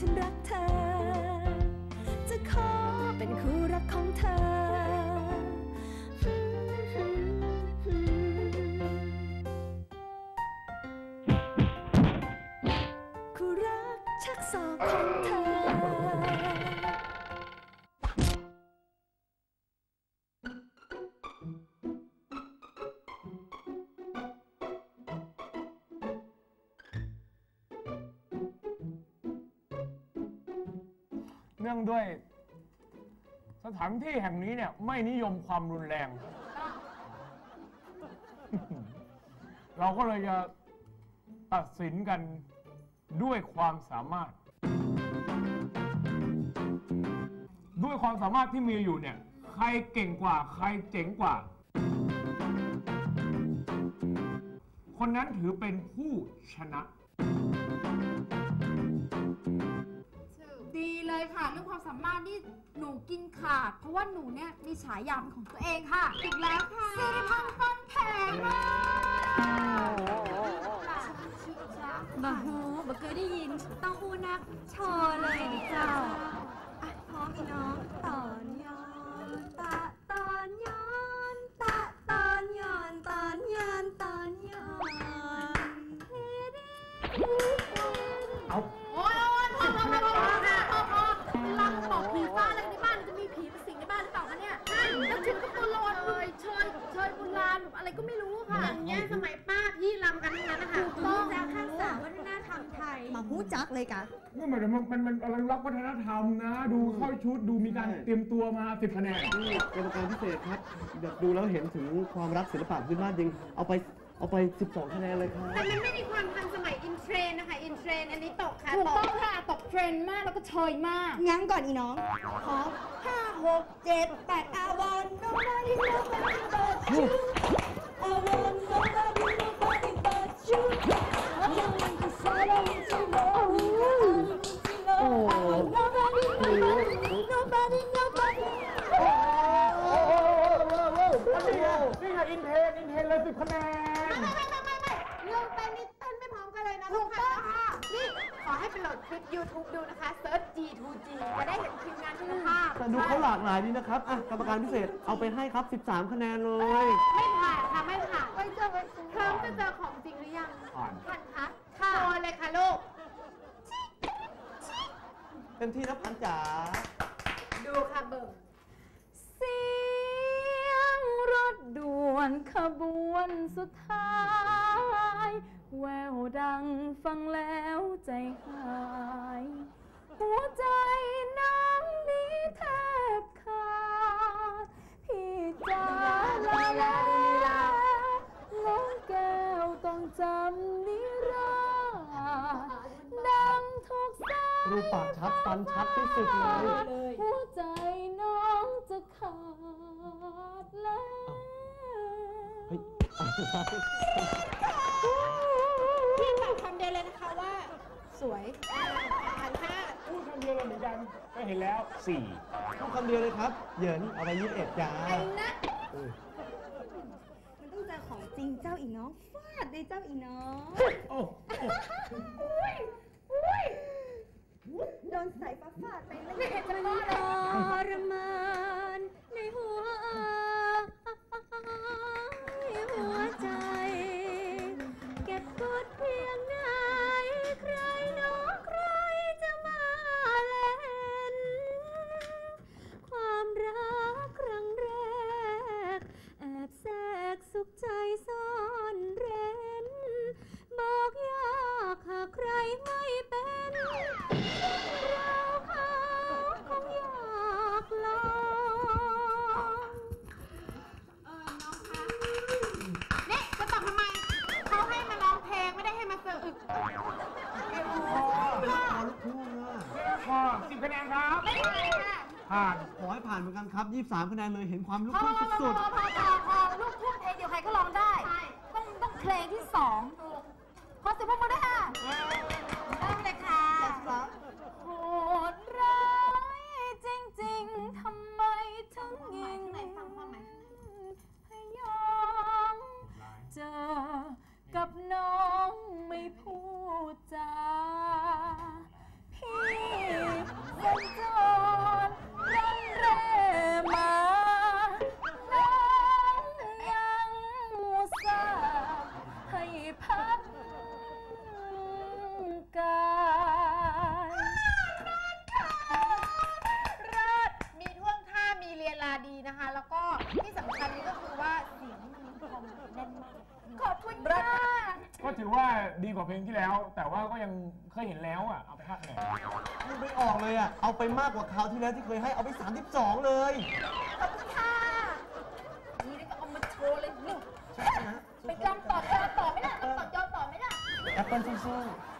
ฉันรักเธอ จะขอเป็นคู่รักของเธอ คู่รักชักศอกงเธ นื่องด้วย สถานที่แห่งนี้เนี่ยไม่นิยมความรุนแรง เราก็เลยจะตัดสินกันด้วยความสามารถ ด้วยความสามารถที่มีอยู่เนี่ย ใครเก่งกว่า ใครเจ๋งกว่า คนนั้นถือเป็นผู้ชนะ ดีเลยค่ะ เรื่องความสามารถนี่หนูกินขาด เพราะว่าหนูเนี่ยมีฉายาเป็นของตัวเองค่ะอีกแล้วค่ะสิริพันธ์ฟันแผงมากบะฮูบะเคยได้ยินต้องอูนักโชว์เลยเจ้า อะไรก็ไม่รู้ค่ะอย่างเงี้ยสมัยป้าพี่รำกันทั้งนั้นนะคะต้องจะข้างสาวัฒนธรรมไทยมาหู้จักเลยกะว่ามันมันมันมันอนุรักษ์วัฒนธรรมนะ ดูเข้าชุดดูมีการเตรียมตัวมาสิบคะแนนนี่กรรมการพิเศษครับอยากดูแล้วเห็นถึงความรักศิลปะพื้นบ้านจริงเอาไปเอาไป 12 คะแนนเลยครับแต่มันไม่มีความทันสมัยอินเทรนด์นะคะ อินเทรนด์อันนี้ตกค่ะถูกตต้อกงค่ะ ตกเทรนด์มากแล้วก็เชยมาก งั้งก่อนอีน้องพร้อมห้าหกเจ็ดแปดอาวันโนมาดิโนมาดิเปิดชุดอ นี่ไงนี่ไงอินเทนอินเทนเลยสิบคะแนนไม่ไม่ไม่ไม่ไม่เรื่องเต้นนี่เต้นไม่พร้อมกันเลยนะทุกท่านนะคะนี่ขอให้ไปโหลดคลิป YouTube ดูนะคะเซิร์ช G2G จะได้เห็นทีมงานคุณภาพแต่ดูเขาหลากหลายดีนะครับอะกรรมการพิเศษเอาไปให้ครับ 13 คะแนนเลย ไม่ผ่านค่ะไม่ผ่านไว้เจอไว้พร้อมจะเจอของจริงหรือยังผ่านผ่านคะค่ะโอนเลยค่ะลูกเต็มที่นะพันจ๋าดูค่ะเบิร์ ด่วนขบวนสุดท้าย แววดังฟังแล้วใจหาย หัวใจน้ำนี้แทบขาด พี่จ๋าลาลาน้องแก้วต้องจำนิราดังทุกสายรูปปากชัดฟันชัดที่สุดเลย พี่ตอบคำเดียวเลยนะคะว่า สวยผ่านค่ะพูดคำเดียวเลยเหมือนกันก็เห็นแล้วสี่ต้องคำเดียวเลยครับ เหยินเอาไป21จ้าไอ้นะมันต้องเจอของจริงเจ้าอีน้องฟาดเลยเจ้าอีน้องโอ้ยโดนใส่ฟ้าฟาดไปเลยไม่เห็นจะรอดทรมาน สิบคะแนนครับ ไม่ได้ค่ะผ่าน ขอให้ผ่านเหมือนกันครับ 23คะแนนเลยเห็นความลูกพอทุ่งพอสุดพอพอพอพอลูกทุ่งเพลงเดียวใครก็ร้องได้ใช่ต้องต้องเพลงที่สองขอเสียงปรบมือด้วยค่ะ ได้ไปเลยค่ะโดีกว่าเพลงที่แล้ว แต่ว่าก็ยังเคยเห็นแล้วอะ เอาไปฮะแหมพูดไม่ออกเลยอะ เอาไปมากกว่าคราวที่แล้วที่เคยให้เอาไป 32 เลยขอบคุณค่ะ นี่นี่ก็เอามาโชว์เลยลูกเป็นลองต่อยอดต่อไหมล่ะลองต่อยอดต่อไหมล่ะแอปเปิลสู้เ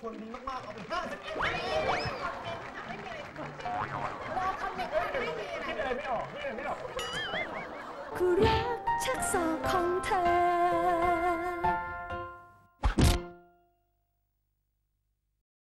ครับมีลูกรอดลูกชนดีมากๆ เอาไป51รอคอมเมนต์ไม่มีอะไรคิดอะไรไม่ออกคิดอะไรไม่ออก คือรักชักศอกของเธอ